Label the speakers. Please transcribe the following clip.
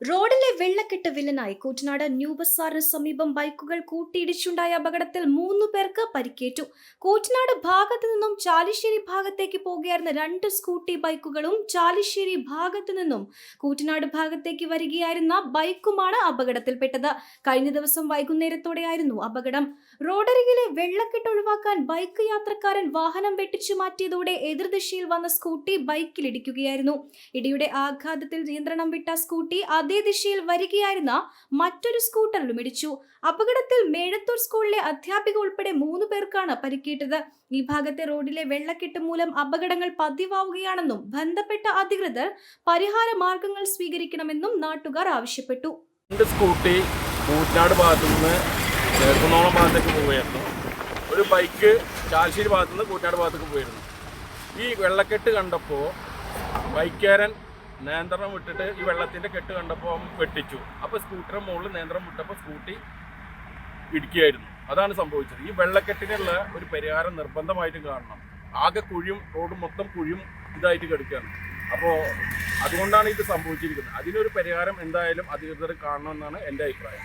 Speaker 1: റോഡിലെ വെള്ളക്കെട്ട് വില്ലനായി കൂറ്റനാട് ന്യൂ ബസാറിന് സമീപം ബൈക്കുകൾ കൂട്ടിയിടിച്ചുണ്ടായ അപകടത്തിൽ മൂന്നു പേർക്ക് പരിക്കേറ്റു. കൂറ്റനാട് ഭാഗത്ത് നിന്നും ചാലിശ്ശേരി ഭാഗത്തേക്ക് പോകുകയായിരുന്ന രണ്ട് സ്കൂട്ടി ബൈക്കുകളും ചാലിശ്ശേരി ഭാഗത്തു നിന്നും കൂറ്റനാട് ഭാഗത്തേക്ക് വരികയായിരുന്ന ബൈക്കുമാണ് അപകടത്തിൽപ്പെട്ടത്. കഴിഞ്ഞ ദിവസം വൈകുന്നേരത്തോടെയായിരുന്നു അപകടം. റോഡരികിലെ വെള്ളക്കെട്ട് ഒഴിവാക്കാൻ ബൈക്ക് യാത്രക്കാരൻ വാഹനം വെട്ടിച്ചു മാറ്റിയതോടെ എതിർദിശയിൽ വന്ന സ്കൂട്ടി ബൈക്കിലിടിക്കുകയായിരുന്നു. ഇടിയുടെ ആഘാതത്തിൽ നിയന്ത്രണം വിട്ട സ്കൂട്ടി അതേ ദിശയിൽ വരികയായിരുന്ന മറ്റൊരു സ്കൂട്ടറിലും ഇടിച്ചു അപകടത്തിൽ മേഴത്തൂർ സ്കൂളിലെ അധ്യാപിക ഉൾപ്പെടെ മൂന്ന് പേർക്കാണ് പരിക്കേറ്റത്. ഈ ഭാഗത്തെ റോഡിലെ വെള്ളക്കെട്ട് മൂലം അപകടങ്ങൾ പതിവാവുകയാണെന്നും ബന്ധപ്പെട്ട അധികൃതർ പരിഹാര മാർഗങ്ങൾ സ്വീകരിക്കണമെന്നും നാട്ടുകാർ ആവശ്യപ്പെട്ടു.
Speaker 2: സ്കൂട്ടി കൂറ്റനാട് ഭാഗത്തുനിന്ന് ഭാഗത്തേക്ക് പോവുകയായിരുന്നു. ഒരു ബൈക്ക് ചാലശ്ശേരി ഭാഗത്തു നിന്ന് കൂറ്റനാട് ഭാഗത്തേക്ക് പോയിരുന്നു. ഈ വെള്ളക്കെട്ട് കണ്ടപ്പോൾ ബൈക്കുകാരൻ നിയന്ത്രണം വിട്ടിട്ട് ഈ വെള്ളത്തിന്റെ കെട്ട് കണ്ടപ്പോൾ വെട്ടിച്ചു. അപ്പോൾ സ്കൂട്ടറിന് മുകളിൽ നിയന്ത്രണം വിട്ടപ്പോൾ സ്കൂട്ടി ഇടിക്കുകയായിരുന്നു അതാണ് സംഭവിച്ചത്. ഈ വെള്ളക്കെട്ടിനുള്ള ഒരു പരിഹാരം നിർബന്ധമായിട്ടും കാണണം. ആകെ കുഴിയും റോഡ് മൊത്തം കുഴിയും ഇതായിട്ട് കിടക്കുകയാണ്. അപ്പോൾ അതുകൊണ്ടാണ് ഇത് സംഭവിച്ചിരിക്കുന്നത്. അതിനൊരു പരിഹാരം എന്തായാലും അധികൃതർ കാണണമെന്നാണ് എന്റെ അഭിപ്രായം.